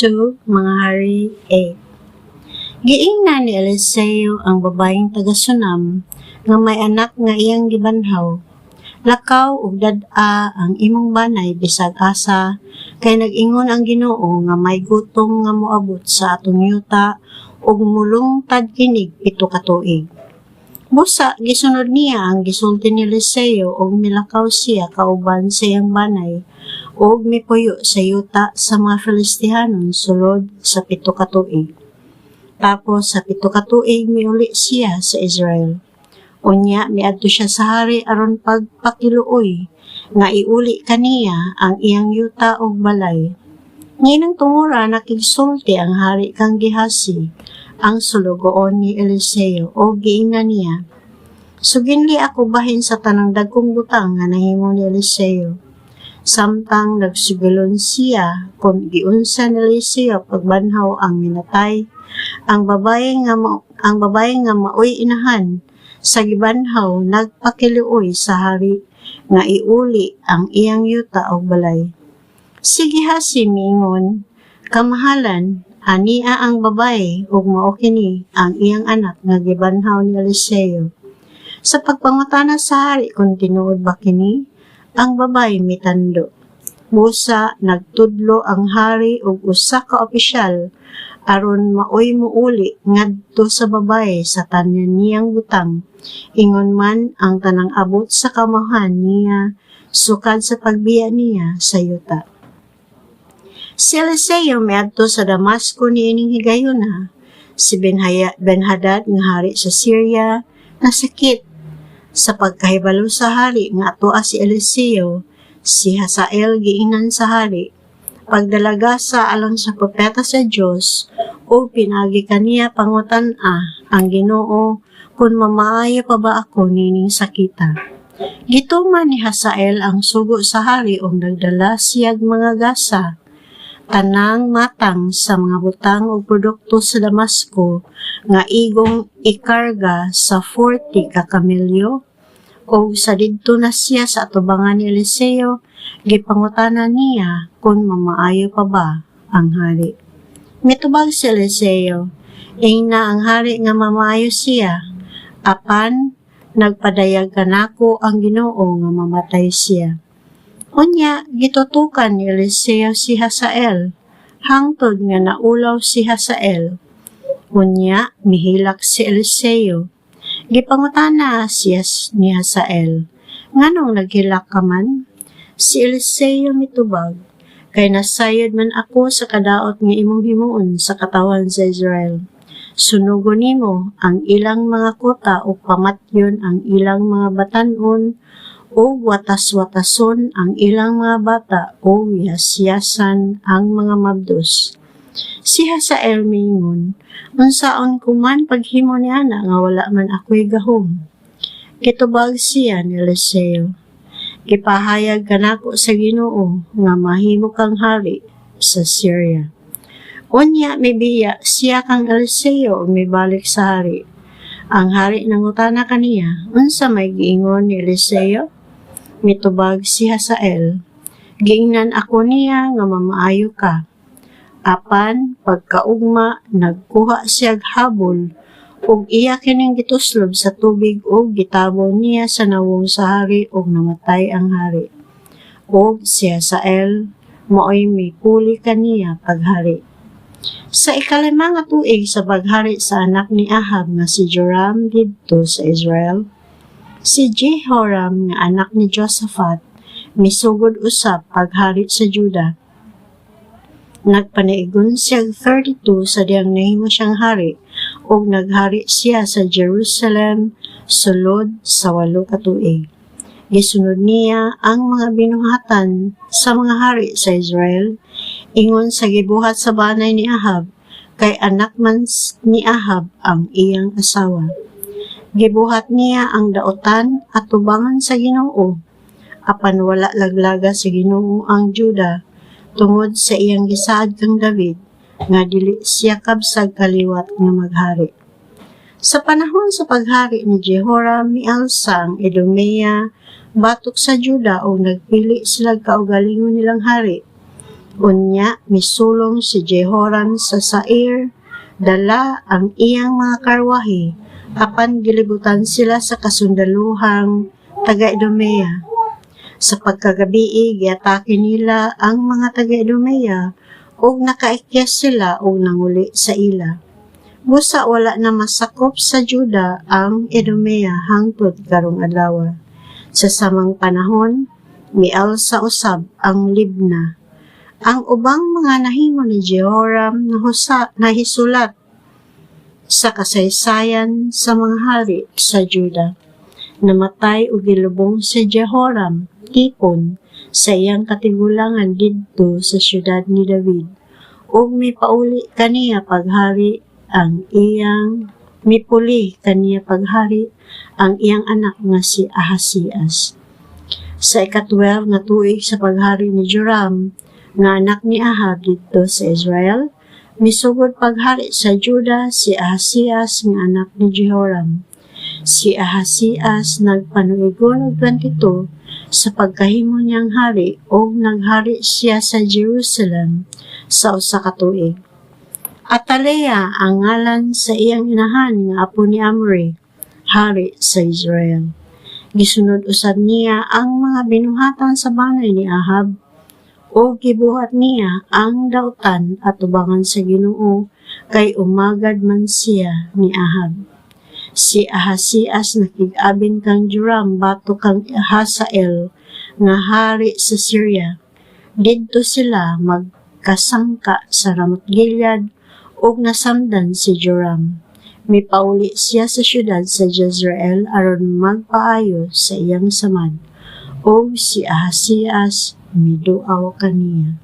2, mga hari 8. Giingna ni Eliseo ang babaeng taga Sunam nga may anak nga iyang gibanhaw. Lakaw ug dad-a ang imong banay bisag asa kay nag-ingon ang Ginoo nga may gutom nga moabot sa atong yuta ug mulong tad kinig pito ka tuig. Busa, gisunod niya ang gisulti ni Eliseo ug milakaw siya kauban sa iyang banay ug mipuyo sa yuta sa mga Filistihanon sulod sa pito ka tuig. Tapos sa pito ka tuig miuli siya sa Israel. Unya miadto siya sa hari aron pagpakiluoy nga iuli kaniya ang iyang yuta ug balay. Nginang tungura nakigsulti ang hari kang Gihasi ang sulugoon ni Eliseo o giingna niya. Suginli ako bahin sa tanang dagkong butang nga nahimo ni Eliseo. Samtang nagsugilon siya kung giunsa ni Eliseo pagbanhaw ang minatay, ang babae nga ma- ang babae nga maoy inahan sa gibanhaw nagpakiluoy sa hari nga iuli ang iyang yuta o balay. Sige ha si Mingon, kamahalan, ania ang babae ug mao kini ang iyang anak nga gibanhaw ni Eliseo. Sa pagpangutana sa hari kung tinuod ba kini, ang babae mitando. Busa nagtudlo ang hari ug usa ka opisyal aron maoy muuli ngadto sa babae sa tanan niyang butang. Ingon man ang tanang abot sa kamahan niya sukad sa pagbiya niya sa yuta. Si Eliseo miadto sa Damasco niining higayuna. Si Benhaya, Benhadad nga hari sa Syria nasakit sa pagkahibalo sa hari nga atoa si Eliseo si Hazael giinan sa hari pagdalaga sa alang sa propeta sa Dios o pinagi kaniya pangutan-a ang Ginoo kung mamaayo pa ba ako nining sakita. Gituman ni Hazael ang sugo sa hari o nagdala siyag mga gasa tanang matang sa mga butang o produkto sa Damasco nga igong ikarga sa 40 ka kamilyo o sa didto na siya sa atubangan ni Eliseo gipangutana niya kung mamaayo pa ba ang hari. Mitubag si Eliseo, na ang hari nga mamaayo siya, apan nagpadayag kanako ang Ginoo nga mamatay siya. Unya, gitutukan ni Eliseo si Hazael, hangtod nga naulaw si Hazael. Unya, mihilak si Eliseo. Gipangutana siya ni Hazael, nganong naghilak ka man? Si Eliseo mitubag, kay nasayod man ako sa kadaot nga imong himuon sa katawan sa Israel. Sunugo nimo ang ilang mga kota o pamatyon ang ilang mga batanon o watas-watason ang ilang mga bata o yasyasan ang mga mabdos. Si Hazael mingon, unsaon kuman paghimo ni ana nga wala man ako'y gahom. Kitubag siya ni Eliseo. Gipahayag kanako sa Ginoo nga mahimo kang hari sa Syria. Unya may biya siya kang Eliseo mibalik sa hari. Ang hari nangutana kaniya, unsa may giingon ni Eliseo? Mitubag si Hazael. Giingnan ako niya nga mamaayo ka. Apan, pagkaugma, nagkuha siya habol, ug iya kining gituslob sa tubig ug gitabo niya sa nawong sa hari ug namatay ang hari. Ug si Hazael, maoy may puli kaniya paghari. Sa ikalima nga tuig sa paghari sa anak ni Ahab nga si Joram didto sa Israel, Si Jehoram nga anak ni Josaphat, misugod usap paghari sa Juda. Nagpanaigon siya 32 sa diyang nahimo siyang hari, ug naghari siya sa Jerusalem sulod sa walo ka tuig. Gisunod niya ang mga binuhatan sa mga hari sa Israel, ingon sa gibuhat sa banay ni Ahab, kay anak man ni Ahab ang iyang asawa. Gibuhat niya ang daotan at tubangan sa Ginoo. Apan wala laglaga sa Ginoo ang Juda tungod sa iyang gisaad kang David nga dili siya kabsag kaliwat nga maghari. Sa panahon sa paghari ni Jehoram mialsa ang Edomea batok sa Juda o nagpili sila kaugalingon nilang hari. Unya, misulong si Jehoram sa Sair, dala ang iyang mga karwahe, apan gilibutan sila sa kasundaluhang taga-Idumea. Sa pagkagabi, giatake nila ang mga taga-Idumea ug nakaikyas sila ug nanguli sa ila. Busa wala na masakop sa Juda ang Idumea hangtod karong adlaw. Sa samang panahon, mial sa usab ang Libna. Ang ubang mga nahimo ni Jehoram na husa na hisulat sa kasaysayan sa mga hari sa Juda. Namatay ug gilubong si Jehoram tipon sa iyang katigulangan didto sa syudad ni David. Ug may pauli kaniya paghari ang iyang mipuli kaniya paghari ang iyang anak nga si Ahasias. Sa ikatwelve nga tuig sa paghari ni Joram, nga anak ni Ahab dito sa Israel, misugod paghari sa Juda si Ahasias nga anak ni Jehoram. Si Ahasias nagpanuigon og 22 sa pagkahimo niyang hari o naghari siya sa Jerusalem sa usa ka tuig. Atalea ang ngalan sa iyang inahan nga apo ni Amri, hari sa Israel. Gisunod usab niya ang mga binuhatan sa banay ni Ahab o gibuhat niya ang dautan at ubangan sa Ginoo kay umagad man siya ni Ahab. Si Ahasias nakig-abin kang Joram bato kang Hazael nga hari sa Syria. Didto sila magkasangka sa Ramot Gilead ug nasamdan si Joram. Mipauli siya sa syudad sa Jezreel aron magpaayo sa iyang samad. O si Ahasias miduaw kaniya.